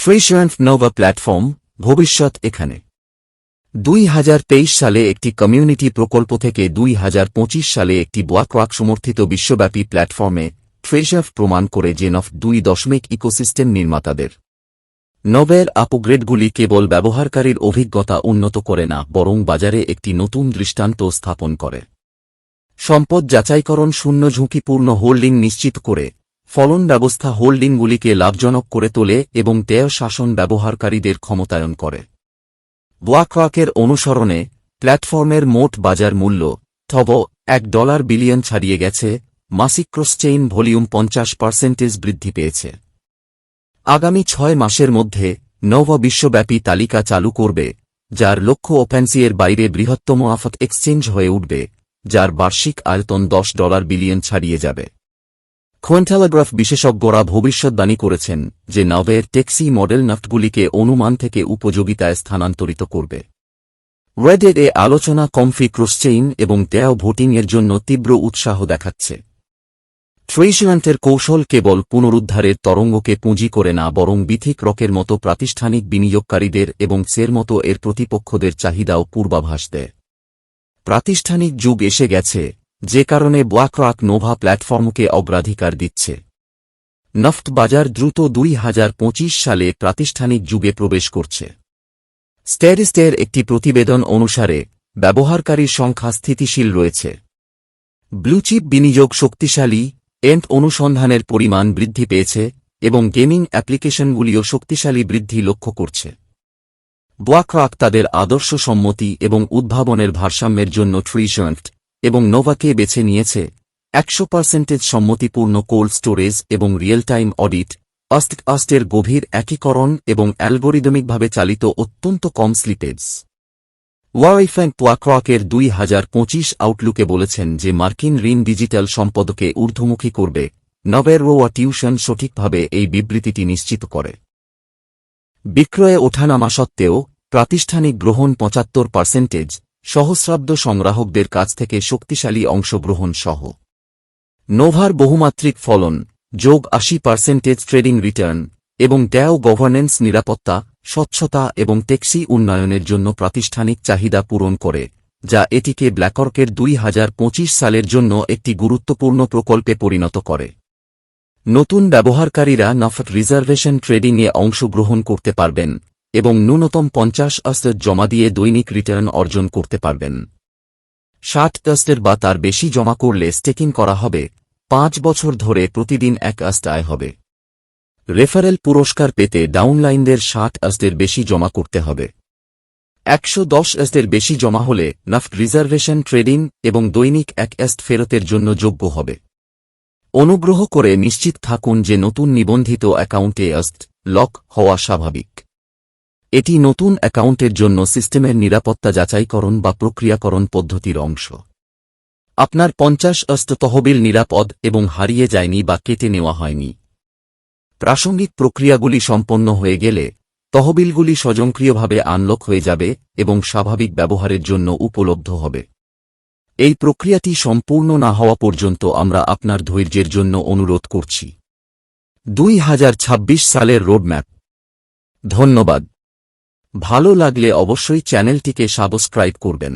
ট্রেশান্ট Nova platform ভবিষ্যৎ এখানে। দুই হাজার তেইশ সালে একটি কমিউনিটি প্রকল্প থেকে দুই হাজার পঁচিশ সালে একটি ব্লাকওয়াক সমর্থিত বিশ্বব্যাপী প্ল্যাটফর্মে ট্রেশাফ প্রমাণ করে যে নফ দুই দশমিক ইকোসিস্টেম নির্মাতাদের। নবের আপগ্রেডগুলি কেবল ব্যবহারকারীর অভিজ্ঞতা উন্নত করে না, বরং বাজারে একটি নতুন দৃষ্টান্ত স্থাপন করে। সম্পদ যাচাইকরণ শূন্য ঝুঁকিপূর্ণ হোল্ডিং নিশ্চিত করে ফলন ব্যবস্থা হোল্ডিংগুলিকে লাভজনক করে তোলে এবং দেয় শাসন ব্যবহারকারীদের ক্ষমতায়ন করে। ওয়াকওয়াকের অনুসরণে, প্ল্যাটফর্মের মোট বাজার মূল্য, থব, এক ডলার বিলিয়ন ছাড়িয়ে গেছে, মাসিক ক্রসচেইন ভলিউম পঞ্চাশ পার্সেন্টেজ বৃদ্ধি পেয়েছে। আগামী ছয় মাসের মধ্যে, নব বিশ্বব্যাপী তালিকা চালু করবে, যার লক্ষ্য ওপেন্সিয়ের বাইরে বৃহত্তম আফত এক্সচেঞ্জ হয়ে উঠবে, যার বার্ষিক আয়তন দশ ডলার বিলিয়ন ছাড়িয়ে যাবে। কোয়েন্টেলিগ্রাফ বিশেষজ্ঞরা ভবিষ্যৎবাণী করেছেন যে নভের ট্যাক্সি মডেল নাফটগুলিকে অনুমান থেকে উপযোগিতায় স্থানান্তরিত করবে। রেডেড এ আলোচনা কমফি ক্রসচেইন এবং ট্যাও ভোটিংয়ের জন্য তীব্র উৎসাহ দেখাচ্ছে। ট্রেশনান্টের কৌশল কেবল পুনরুদ্ধারের তরঙ্গকে পুঁজি করে না, বরং বিথিক রকের মতো প্রাতিষ্ঠানিক বিনিয়োগকারীদের এবং সের মতো এর প্রতিপক্ষদের চাহিদাও পূর্বাভাস দেয়। প্রাতিষ্ঠানিক যুগ এসে গেছে যে কারণে ব্লাকরক নোভা প্ল্যাটফর্মকে অগ্রাধিকার দিচ্ছে। নফট বাজার দ্রুত দুই হাজার পঁচিশ সালে প্রাতিষ্ঠানিক যুগে প্রবেশ করছে। স্ট্যারিস্টের একটি প্রতিবেদন অনুসারে, ব্যবহারকারীর সংখ্যা স্থিতিশীল রয়েছে। ব্লুচিপ বিনিয়োগ শক্তিশালী এন্ট অনুসন্ধানের পরিমাণ বৃদ্ধি পেয়েছে, এবং গেমিং অ্যাপ্লিকেশনগুলিও শক্তিশালী বৃদ্ধি লক্ষ্য করছে। ব্লাকরক তাদের আদর্শ সম্মতি এবং উদ্ভাবনের ভারসাম্যের জন্য ট্রিজন্ট এবং নোভাকে বেছে নিয়েছে একশো পার্সেন্টেজ সম্মতিপূর্ণ কোল্ড স্টোরেজ এবং রিয়েল টাইম অডিট অস্ট অস্টের গভীর একীকরণ এবং অ্যালগোরিদমিকভাবে চালিত অত্যন্ত কম স্লিপেজ ওয়াইফ্যাঙ্ক প্লাক্রকের দুই হাজার পঁচিশ আউটলুকে বলেছেন যে মার্কিন ঋণ ডিজিটাল সম্পদকে ঊর্ধ্বমুখী করবে নবের রোয়া টিউশন সঠিকভাবে এই বিবৃতিটি নিশ্চিত করে। বিক্রয়ে ওঠানামা সত্ত্বেও, প্রাতিষ্ঠানিক গ্রহণ পঁচাত্তর পার্সেন্টেজ সহস্রাব্দ সংগ্রাহকদের কাছ থেকে শক্তিশালী অংশগ্রহণ সহ। নোভার বহুমাত্রিক ফলন, যোগ আশি পার্সেন্টেজ ট্রেডিং রিটার্ন, এবং ড্যাও গভর্নেন্স নিরাপত্তা, স্বচ্ছতা এবং ট্যাক্সি উন্নয়নের জন্য প্রাতিষ্ঠানিক চাহিদা পূরণ করে, যা এটিকে ব্ল্যাকর্কের দুই হাজার পঁচিশ সালের জন্য একটি গুরুত্বপূর্ণ প্রকল্পে পরিণত করে। নতুন ব্যবহারকারীরা নফট রিজার্ভেশন ট্রেডিংয়ে অংশগ্রহণ করতে পারবেন এবং ন্যূনতম পঞ্চাশ আস্তের জমা দিয়ে দৈনিক রিটার্ন অর্জন করতে পারবেন। ষাট অস্তের বা তার বেশি জমা করলে স্টেকিং করা হবে, পাঁচ বছর ধরে প্রতিদিন এক আস্ত আয় হবে। রেফারেল পুরস্কার পেতে ডাউনলাইনদের ষাট অস্টের বেশি জমা করতে হবে। একশো দশ অস্টের বেশি জমা হলে নাফট রিজার্ভেশন ট্রেডিং এবং দৈনিক এক অ্যাস্ট ফেরতের জন্য যোগ্য হবে। অনুগ্রহ করে নিশ্চিত থাকুন যে নতুন নিবন্ধিত অ্যাকাউন্টে অস্ট লক হওয়া স্বাভাবিক। এটি নতুন অ্যাকাউন্টের জন্য সিস্টেমের নিরাপত্তা যাচাইকরণ বা প্রক্রিয়াকরণ পদ্ধতির অংশ। আপনার পঞ্চাশ অস্ত তহবিল নিরাপদ এবং হারিয়ে যায়নি বা কেটে নেওয়া হয়নি। প্রাসঙ্গিক প্রক্রিয়াগুলি সম্পন্ন হয়ে গেলে তহবিলগুলি স্বয়ংক্রিয়ভাবে আনলক হয়ে যাবে এবং স্বাভাবিক ব্যবহারের জন্য উপলব্ধ হবে। এই প্রক্রিয়াটি সম্পূর্ণ না হওয়া পর্যন্ত আমরা আপনার ধৈর্যের জন্য অনুরোধ করছি। দুই হাজার ছাব্বিশ সালের রোডম্যাপ। ধন্যবাদ। ভালো লাগলে অবশ্যই চ্যানেলটিকে সাবস্ক্রাইব করবেন।